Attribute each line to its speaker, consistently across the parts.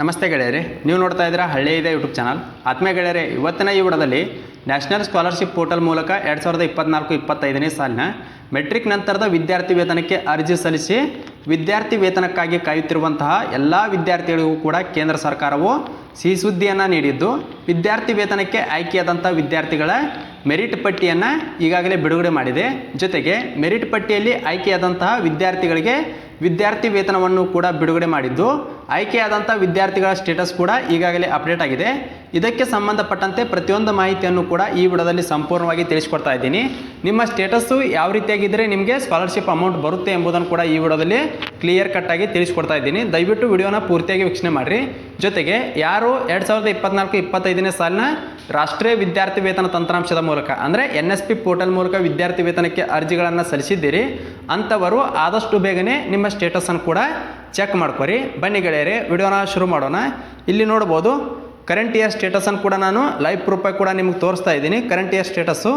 Speaker 1: ನಮಸ್ತೆ ಗೆಳೆಯರೆ, ನೀವು ನೋಡ್ತಾ ಇದ್ದೀರಾ ಹಳ್ಳಿ ಇದೆ ಯೂಟ್ಯೂಬ್ ಚಾನಲ್. ಆತ್ಮೀಯ ಗೆಳೆಯರೆ, ಇವತ್ತಿನ ಈ ವಿಡದಲ್ಲಿ ನ್ಯಾಷನಲ್ ಸ್ಕಾಲರ್ಶಿಪ್ ಪೋರ್ಟಲ್ ಮೂಲಕ ಎರಡು ಸಾವಿರದ ಇಪ್ಪತ್ನಾಲ್ಕು ಇಪ್ಪತ್ತೈದನೇ ಸಾಲಿನ ಮೆಟ್ರಿಕ್ ನಂತರದ ವಿದ್ಯಾರ್ಥಿ ವೇತನಕ್ಕೆ ಅರ್ಜಿ ಸಲ್ಲಿಸಿ ವಿದ್ಯಾರ್ಥಿ ವೇತನಕ್ಕಾಗಿ ಕಾಯುತ್ತಿರುವಂತಹ ಎಲ್ಲ ವಿದ್ಯಾರ್ಥಿಗಳಿಗೂ ಕೂಡ ಕೇಂದ್ರ ಸರ್ಕಾರವು ಸಿಹಿ ಸುದ್ದಿಯನ್ನು ನೀಡಿದ್ದು, ವಿದ್ಯಾರ್ಥಿ ವೇತನಕ್ಕೆ ಆಯ್ಕೆಯಾದಂಥ ವಿದ್ಯಾರ್ಥಿಗಳ ಮೆರಿಟ್ ಪಟ್ಟಿಯನ್ನು ಈಗಾಗಲೇ ಬಿಡುಗಡೆ ಮಾಡಿದೆ. ಜೊತೆಗೆ ಮೆರಿಟ್ ಪಟ್ಟಿಯಲ್ಲಿ ಆಯ್ಕೆಯಾದಂತಹ ವಿದ್ಯಾರ್ಥಿಗಳಿಗೆ ವಿದ್ಯಾರ್ಥಿ ವೇತನವನ್ನು ಕೂಡ ಬಿಡುಗಡೆ ಮಾಡಿದ್ದು. ಆಯ್ಕೆಯಾದಂಥ ವಿದ್ಯಾರ್ಥಿಗಳ ಸ್ಟೇಟಸ್ ಕೂಡ ಈಗಾಗಲೇ ಅಪ್ಡೇಟ್ ಆಗಿದೆ. ಇದಕ್ಕೆ ಸಂಬಂಧಪಟ್ಟಂತೆ ಪ್ರತಿಯೊಂದು ಮಾಹಿತಿಯನ್ನು ಕೂಡ ಈ ವಿಡಿಯೋದಲ್ಲಿ ಸಂಪೂರ್ಣವಾಗಿ ತಿಳಿಸ್ಕೊಡ್ತಾ ಇದ್ದೀನಿ. ನಿಮ್ಮ ಸ್ಟೇಟಸ್ಸು ಯಾವ ರೀತಿಯಾಗಿದ್ದರೆ ನಿಮಗೆ ಸ್ಕಾಲರ್ಶಿಪ್ ಅಮೌಂಟ್ ಬರುತ್ತೆ ಎಂಬುದನ್ನು ಕೂಡ ಈ ವಿಡಿಯೋದಲ್ಲಿ ಕ್ಲಿಯರ್ ಕಟ್ಟಾಗಿ ತಿಳಿಸ್ಕೊಡ್ತಾ ಇದ್ದೀನಿ. ದಯವಿಟ್ಟು ವಿಡಿಯೋನ ಪೂರ್ತಿಯಾಗಿ ವೀಕ್ಷಣೆ ಮಾಡಿರಿ. ಜೊತೆಗೆ ಯಾರು ಎರಡು ಸಾವಿರದ ಇಪ್ಪತ್ನಾಲ್ಕು ಇಪ್ಪತ್ತೈದನೇ ಸಾಲಿನ ರಾಷ್ಟ್ರೀಯ ವಿದ್ಯಾರ್ಥಿ ವೇತನ ತಂತ್ರಾಂಶದ ಮೂಲಕ, ಅಂದರೆ ಎನ್ ಎಸ್ ಪಿ ಪೋರ್ಟಲ್ ಮೂಲಕ ವಿದ್ಯಾರ್ಥಿ ವೇತನಕ್ಕೆ ಅರ್ಜಿಗಳನ್ನು ಸಲ್ಲಿಸಿದ್ದೀರಿ, ಅಂಥವರು ಆದಷ್ಟು ಬೇಗನೆ ನಿಮ್ಮ ಸ್ಟೇಟಸನ್ನು ಕೂಡ ಚೆಕ್ ಮಾಡ್ಕೊರಿ. ಬನ್ನಿ ಗೆಳೆಯರಿ, ವಿಡಿಯೋನ ಶುರು ಮಾಡೋಣ. ಇಲ್ಲಿ ನೋಡ್ಬೋದು ಕರೆಂಟ್ ಇಯರ್ ಸ್ಟೇಟಸನ್ನು ಕೂಡ ನಾನು ಲೈವ್ ಪ್ರೂಫಾಗಿ ಕೂಡ ನಿಮ್ಗೆ ತೋರಿಸ್ತಾ ಇದ್ದೀನಿ. Current year status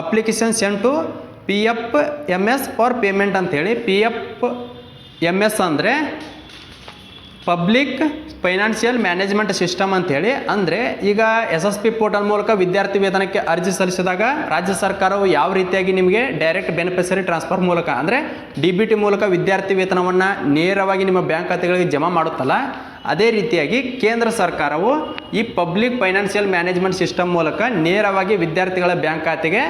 Speaker 1: application send to P F M S for payment ಅಂತೇಳಿ ಪಿ ಎಫ್ ಎಂ ಎಸ್ ಅಂದರೆ ಪಬ್ಲಿಕ್ ಫೈನಾನ್ಷಿಯಲ್ ಮ್ಯಾನೇಜ್ಮೆಂಟ್ ಸಿಸ್ಟಮ್ ಅಂತೇಳಿ, ಅಂದರೆ ಈಗ ಎಸ್ ಎಸ್ ಪಿ ಪೋರ್ಟಲ್ ಮೂಲಕ ವಿದ್ಯಾರ್ಥಿ ವೇತನಕ್ಕೆ ಅರ್ಜಿ ಸಲ್ಲಿಸಿದಾಗ ರಾಜ್ಯ ಸರ್ಕಾರವು ಯಾವ ರೀತಿಯಾಗಿ ನಿಮಗೆ ಡೈರೆಕ್ಟ್ ಬೆನಿಫಿಷರಿ ಟ್ರಾನ್ಸ್ಫರ್ ಮೂಲಕ, ಅಂದರೆ ಡಿ ಬಿ ಟಿ ಮೂಲಕ ವಿದ್ಯಾರ್ಥಿ ವೇತನವನ್ನು ನೇರವಾಗಿ ನಿಮ್ಮ ಬ್ಯಾಂಕ್ ಖಾತೆಗಳಿಗೆ ಜಮಾ ಮಾಡುತ್ತಲ್ಲ, ಅದೇ ರೀತಿಯಾಗಿ ಕೇಂದ್ರ ಸರ್ಕಾರವು ಈ ಪಬ್ಲಿಕ್ ಫೈನಾನ್ಷಿಯಲ್ ಮ್ಯಾನೇಜ್ಮೆಂಟ್ ಸಿಸ್ಟಮ್ ಮೂಲಕ ನೇರವಾಗಿ ವಿದ್ಯಾರ್ಥಿಗಳ ಬ್ಯಾಂಕ್ ಖಾತೆಗೆ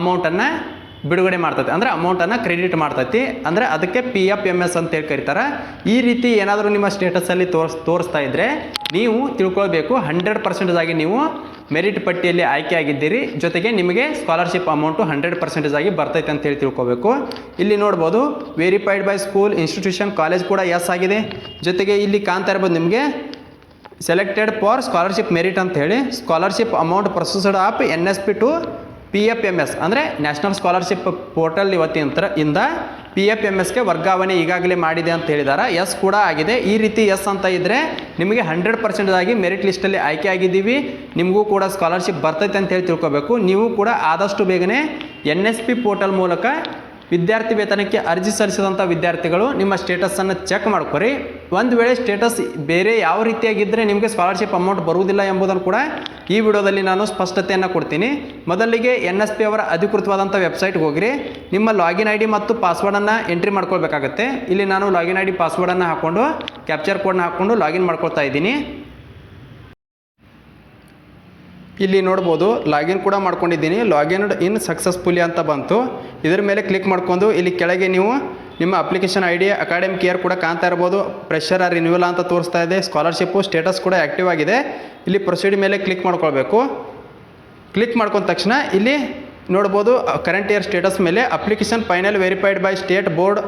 Speaker 1: ಅಮೌಂಟನ್ನು ಬಿಡುಗಡೆ ಮಾಡ್ತೈತಿ. ಅಂದರೆ ಅಮೌಂಟನ್ನು ಕ್ರೆಡಿಟ್ ಮಾಡ್ತೈತಿ. ಅಂದರೆ ಅದಕ್ಕೆ ಪಿ ಎಫ್ ಎಂ ಎಸ್ ಅಂತೇಳಿ ಕರೀತಾರೆ. ಈ ರೀತಿ ಏನಾದರೂ ನಿಮ್ಮ ಸ್ಟೇಟಸಲ್ಲಿ ತೋರಿಸ್, ತೋರಿಸ್ತಾ ಇದ್ದರೆ ನೀವು ತಿಳ್ಕೊಳ್ಬೇಕು. ಹಂಡ್ರೆಡ್ ಪರ್ಸೆಂಟೇಜ್ ಆಗಿ ನೀವು ಮೆರಿಟ್ ಪಟ್ಟಿಯಲ್ಲಿ ಆಯ್ಕೆ ಆಗಿದ್ದೀರಿ. ಜೊತೆಗೆ ನಿಮಗೆ ಸ್ಕಾಲರ್ಶಿಪ್ ಅಮೌಂಟು ಹಂಡ್ರೆಡ್ ಪರ್ಸೆಂಟೇಜ್ ಆಗಿ ಬರ್ತೈತೆ ಅಂತೇಳಿ ತಿಳ್ಕೊಬೇಕು ಇಲ್ಲಿ ನೋಡ್ಬೋದು verified by school institution college ಕೂಡ ಎಸ್ ಆಗಿದೆ. ಜೊತೆಗೆ ಇಲ್ಲಿ ಕಾಣ್ತಾ ಇರ್ಬೋದು ನಿಮಗೆ ಸೆಲೆಕ್ಟೆಡ್ ಫಾರ್ ಸ್ಕಾಲರ್ಶಿಪ್ ಮೆರಿಟ್ ಅಂತ ಹೇಳಿ. Scholarship amount processed of N S P to P F M S ಅಂದರೆ ನ್ಯಾಷನಲ್ ಸ್ಕಾಲರ್ಶಿಪ್ ಪೋರ್ಟಲ್ ಇವತ್ತಿನ ಇಂದ ಪಿ ಎಫ್ ಎಂ ಎಸ್ಗೆ ವರ್ಗಾವಣೆ ಈಗಾಗಲೇ ಮಾಡಿದೆ ಅಂತ ಹೇಳಿದ್ದಾರೆ ಎಸ್ ಕೂಡ ಆಗಿದೆ. ಈ ರೀತಿ ಎಸ್ ಅಂತ ಇದ್ದರೆ ನಿಮಗೆ ಹಂಡ್ರೆಡ್ ಪರ್ಸೆಂಟೇಜ್ ಆಗಿ ಮೆರಿಟ್ ಲಿಸ್ಟಲ್ಲಿ ಆಯ್ಕೆ ಆಗಿದ್ದೀವಿ. ನಿಮಗೂ ಕೂಡ ಸ್ಕಾಲರ್ಶಿಪ್ ಬರ್ತೈತೆ ಅಂತ ಹೇಳಿ ತಿಳ್ಕೊಬೇಕು. ನೀವು ಕೂಡ ಆದಷ್ಟು ಬೇಗನೆ ಎನ್ ಎಸ್ ಪಿ ಪೋರ್ಟಲ್ ಮೂಲಕ ವಿದ್ಯಾರ್ಥಿ ವೇತನಕ್ಕೆ ಅರ್ಜಿ ಸಲ್ಲಿಸಿದಂಥ ವಿದ್ಯಾರ್ಥಿಗಳು, ನಿಮ್ಮ ಸ್ಟೇಟಸನ್ನು ಚೆಕ್ ಮಾಡ್ಕೊರಿ. ಒಂದು ವೇಳೆ ಸ್ಟೇಟಸ್ ಬೇರೆ ಯಾವ ರೀತಿಯಾಗಿದ್ದರೆ ನಿಮಗೆ ಸ್ಕಾಲರ್ಶಿಪ್ ಅಮೌಂಟ್ ಬರುವುದಿಲ್ಲ ಎಂಬುದನ್ನು ಕೂಡ ಈ ವಿಡಿಯೋದಲ್ಲಿ ನಾನು ಸ್ಪಷ್ಟತೆಯನ್ನು ಕೊಡ್ತೀನಿ. ಮೊದಲಿಗೆ ಎನ್ ಎಸ್ ಪಿ ಅವರ ಅಧಿಕೃತವಾದಂಥ ವೆಬ್ಸೈಟ್ಗೆ ಹೋಗಿರಿ. ನಿಮ್ಮ ಲಾಗಿನ್ ಐ ಡಿ ಮತ್ತು ಪಾಸ್ವರ್ಡನ್ನು ಎಂಟ್ರಿ ಮಾಡ್ಕೊಳ್ಬೇಕಾಗತ್ತೆ. ಇಲ್ಲಿ ನಾನು ಲಾಗಿನ್ ಐ ಡಿ ಪಾಸ್ವರ್ಡನ್ನು ಹಾಕ್ಕೊಂಡು ಕ್ಯಾಪ್ಚರ್ ಕೋಡ್ನ ಹಾಕ್ಕೊಂಡು ಲಾಗಿನ್ ಮಾಡ್ಕೊಳ್ತಾ ಇದ್ದೀನಿ. ಇಲ್ಲಿ ನೋಡ್ಬೋದು ಲಾಗಿನ್ ಕೂಡ ಮಾಡ್ಕೊಂಡಿದ್ದೀನಿ. ಲಾಗಿನ್ ಇನ್ ಸಕ್ಸಸ್ಫುಲಿ ಅಂತ ಬಂತು. ಇದರ ಮೇಲೆ ಕ್ಲಿಕ್ ಮಾಡ್ಕೊಂಡು ಇಲ್ಲಿ ಕೆಳಗೆ ನೀವು ನಿಮ್ಮ application I D academic year ಕೂಡ ಕಾಣ್ತಾ ಇರ್ಬೋದು. ಪ್ರೆಷರ್ ರಿನ್ಯೂವಲ್ ಅಂತ ತೋರಿಸ್ತಾ ಇದೆ. ಸ್ಕಾಲರ್ಶಿಪ್ಪು ಸ್ಟೇಟಸ್ ಕೂಡ ಆ್ಯಕ್ಟಿವ್ ಆಗಿದೆ. ಇಲ್ಲಿ ಪ್ರೊಸೀಡ್ ಮೇಲೆ ಕ್ಲಿಕ್ ಮಾಡ್ಕೊಳ್ಬೇಕು. ಕ್ಲಿಕ್ ಮಾಡ್ಕೊಂಡ ತಕ್ಷಣ ಇಲ್ಲಿ ನೋಡ್ಬೋದು ಕರೆಂಟ್ ಇಯರ್ ಸ್ಟೇಟಸ್ ಮೇಲೆ application final verified by state board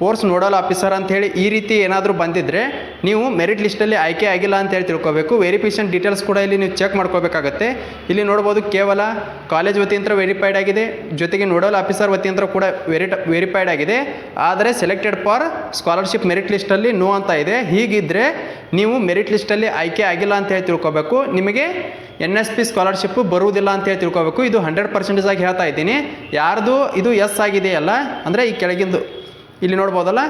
Speaker 1: course nodal officer ಅಂತೇಳಿ ಈ ರೀತಿ ಏನಾದರೂ ಬಂದಿದ್ದರೆ ನೀವು ಮೆರಿಟ್ ಲಿಸ್ಟಲ್ಲಿ ಆಯ್ಕೆ ಆಗಿಲ್ಲ ಅಂತೇಳಿ ತಿಳ್ಕೊಬೇಕು. ವೆರಿಫಿಕೇಷನ್ ಡೀಟೇಲ್ಸ್ ಕೂಡ ಇಲ್ಲಿ ನೀವು ಚೆಕ್ ಮಾಡ್ಕೋಬೇಕಾಗತ್ತೆ. ಇಲ್ಲಿ ನೋಡ್ಬೋದು ಕೇವಲ ಕಾಲೇಜ್ ವತಿಯಂತ್ರ ವೆರಿಫೈಡ್ ಆಗಿದೆ. ಜೊತೆಗೆ ನೋಡಲ್ ಆಫೀಸರ್ ವತಿಯಂತ್ರ ಕೂಡ ವೆರಿಟ್ ವೆರಿಫೈಡ್ ಆಗಿದೆ. ಆದರೆ ಸೆಲೆಕ್ಟೆಡ್ ಫಾರ್ ಸ್ಕಾಲರ್ಶಿಪ್ ಮೆರಿಟ್ ಲಿಸ್ಟಲ್ಲಿ ನೋ ಅಂತ ಇದೆ. ಹೀಗಿದ್ದರೆ ನೀವು ಮೆರಿಟ್ ಲಿಸ್ಟಲ್ಲಿ ಆಯ್ಕೆ ಆಗಿಲ್ಲ ಅಂತ ಹೇಳಿ ತಿಳ್ಕೊಬೇಕು. ನಿಮಗೆ ಎನ್ ಎಸ್ ಪಿ ಸ್ಕಾಲರ್ಶಿಪ್ಪು ಬರುವುದಿಲ್ಲ ಅಂತ ಹೇಳಿ ತಿಳ್ಕೊಬೇಕು. ಇದು ಹಂಡ್ರೆಡ್ ಪರ್ಸೆಂಟೇಜ್ ಆಗಿ ಹೇಳ್ತಾ ಇದ್ದೀನಿ. ಯಾರ್ದು ಇದು ಎಸ್ ಆಗಿದೆಯಲ್ಲ, ಅಂದರೆ ಈ ಕೆಳಗಿಂದು ಇಲ್ಲಿ ನೋಡ್ಬೋದಲ್ಲ?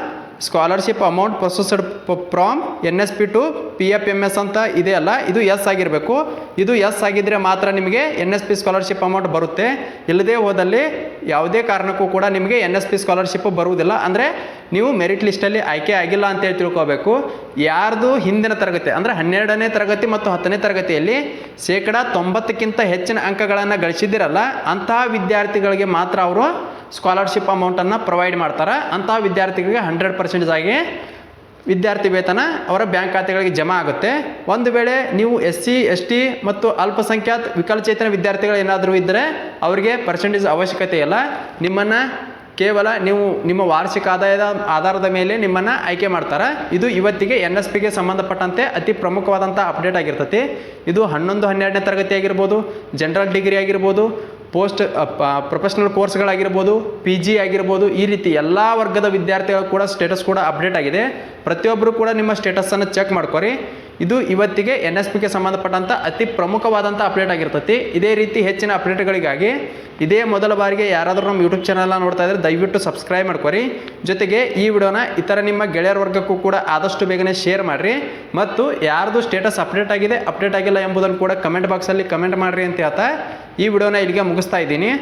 Speaker 1: Scholarship amount processed from N S P to P F M S ಅಂತ ಇದೆ ಅಲ್ಲ? ಇದು ಎಸ್ ಆಗಿರಬೇಕು. ಇದು ಎಸ್ ಆಗಿದ್ದರೆ ಮಾತ್ರ ನಿಮಗೆ N S P scholarship amount ಬರುತ್ತೆ. ಇಲ್ಲದೇ ಹೋದಲ್ಲಿ ಯಾವುದೇ ಕಾರಣಕ್ಕೂ ಕೂಡ ನಿಮಗೆ ಎನ್ ಎಸ್ ಪಿ ಸ್ಕಾಲರ್ಶಿಪ್ ಬರುವುದಿಲ್ಲ. ಅಂದರೆ ನೀವು ಮೆರಿಟ್ ಲಿಸ್ಟಲ್ಲಿ ಆಯ್ಕೆ ಆಗಿಲ್ಲ ಅಂತೇಳಿ ತಿಳ್ಕೋಬೇಕು. ಯಾರ್ದು ಹಿಂದಿನ ತರಗತಿ, ಅಂದರೆ ಹನ್ನೆರಡನೇ ತರಗತಿ ಮತ್ತು ಹತ್ತನೇ ತರಗತಿಯಲ್ಲಿ ಶೇಕಡ ತೊಂಬತ್ತಕ್ಕಿಂತ ಹೆಚ್ಚಿನ ಅಂಕಗಳನ್ನು ಗಳಿಸಿದಿರಲ್ಲ ಅಂತಹ ವಿದ್ಯಾರ್ಥಿಗಳಿಗೆ ಮಾತ್ರ ಅವರು ಸ್ಕಾಲರ್ಶಿಪ್ ಅಮೌಂಟನ್ನು ಪ್ರೊವೈಡ್ ಮಾಡ್ತಾರೆ. ಅಂತಹ ವಿದ್ಯಾರ್ಥಿಗಳಿಗೆ ಹಂಡ್ರೆಡ್ ಪರ್ಸೆಂಟೇಜ್ ಆಗಿ ವಿದ್ಯಾರ್ಥಿ ವೇತನ ಅವರ ಬ್ಯಾಂಕ್ ಖಾತೆಗಳಿಗೆ ಜಮಾ ಆಗುತ್ತೆ. ಒಂದು ವೇಳೆ ನೀವು ಎಸ್ ಸಿ, ಎಸ್ ಟಿ ಮತ್ತು ಅಲ್ಪಸಂಖ್ಯಾತ ವಿಕಲಚೇತನ ವಿದ್ಯಾರ್ಥಿಗಳು ಏನಾದರೂ ಇದ್ದರೆ ಅವರಿಗೆ ಪರ್ಸೆಂಟೇಜ್ ಅವಶ್ಯಕತೆ ಇಲ್ಲ. ನಿಮ್ಮನ್ನು ಕೇವಲ ನೀವು ನಿಮ್ಮ ವಾರ್ಷಿಕ ಆದಾಯದ, ಆಧಾರದ ಮೇಲೆ ನಿಮ್ಮನ್ನು ಆಯ್ಕೆ ಮಾಡ್ತಾರೆ. ಇದು ಇವತ್ತಿಗೆ ಎನ್ ಎಸ್ ಪಿಗೆ ಸಂಬಂಧಪಟ್ಟಂತೆ ಅತಿ ಪ್ರಮುಖವಾದಂಥ ಅಪ್ಡೇಟ್ ಆಗಿರ್ತತಿ. ಇದು ಹನ್ನೊಂದು, ಹನ್ನೆರಡನೇ ತರಗತಿ ಆಗಿರ್ಬೋದು, ಜನರಲ್ ಡಿಗ್ರಿ ಆಗಿರ್ಬೋದು ಪೋಸ್ಟ್ ಪ್ರೊಫೆಷ್ನಲ್ ಕೋರ್ಸ್ಗಳಾಗಿರ್ಬೋದು ಪಿ ಜಿ ಆಗಿರ್ಬೋದು, ಈ ರೀತಿ ಎಲ್ಲ ವರ್ಗದ ವಿದ್ಯಾರ್ಥಿಗಳು ಕೂಡ ಸ್ಟೇಟಸ್ ಕೂಡ ಅಪ್ಡೇಟ್ ಆಗಿದೆ. ಪ್ರತಿಯೊಬ್ಬರು ಕೂಡ ನಿಮ್ಮ ಸ್ಟೇಟಸನ್ನು ಚೆಕ್ ಮಾಡ್ಕೊರಿ. ಇದು ಇವತ್ತಿಗೆ ಎನ್ ಎಸ್ ಪಿಗೆ ಸಂಬಂಧಪಟ್ಟಂಥ ಅತಿ ಪ್ರಮುಖವಾದಂಥ ಅಪ್ಡೇಟ್ ಆಗಿರ್ತೈತಿ. ಇದೇ ರೀತಿ ಹೆಚ್ಚಿನ ಅಪ್ಡೇಟ್ಗಳಿಗಾಗಿ ಇದೇ ಮೊದಲ ಬಾರಿಗೆ ಯಾರಾದರೂ ನಮ್ಮ ಯೂಟ್ಯೂಬ್ ಚಾನಲ್ನ ನೋಡ್ತಾ ಇದ್ರೆ ದಯವಿಟ್ಟು ಸಬ್ಸ್ಕ್ರೈಬ್ ಮಾಡ್ಕೊರಿ. ಜೊತೆಗೆ ಈ ವಿಡಿಯೋನ ಇತರ ನಿಮ್ಮ ಗೆಳೆಯರ ವರ್ಗಕ್ಕೂ ಕೂಡ ಆದಷ್ಟು ಬೇಗನೆ ಶೇರ್ ಮಾಡಿರಿ. ಮತ್ತು ಯಾರ್ದು ಸ್ಟೇಟಸ್ ಅಪ್ಡೇಟ್ ಆಗಿದೆ ಅಪ್ಡೇಟ್ ಆಗಿಲ್ಲ ಎಂಬುದನ್ನು ಕೂಡ ಕಮೆಂಟ್ ಬಾಕ್ಸಲ್ಲಿ ಕಮೆಂಟ್ ಮಾಡಿರಿ ಅಂತ ಹೇಳ್ತಾ ಈ ವಿಡಿಯೋನ ಇಲ್ಲಿಗೆ ಮುಗಿಸ್ತಾ ಇದ್ದೀನಿ.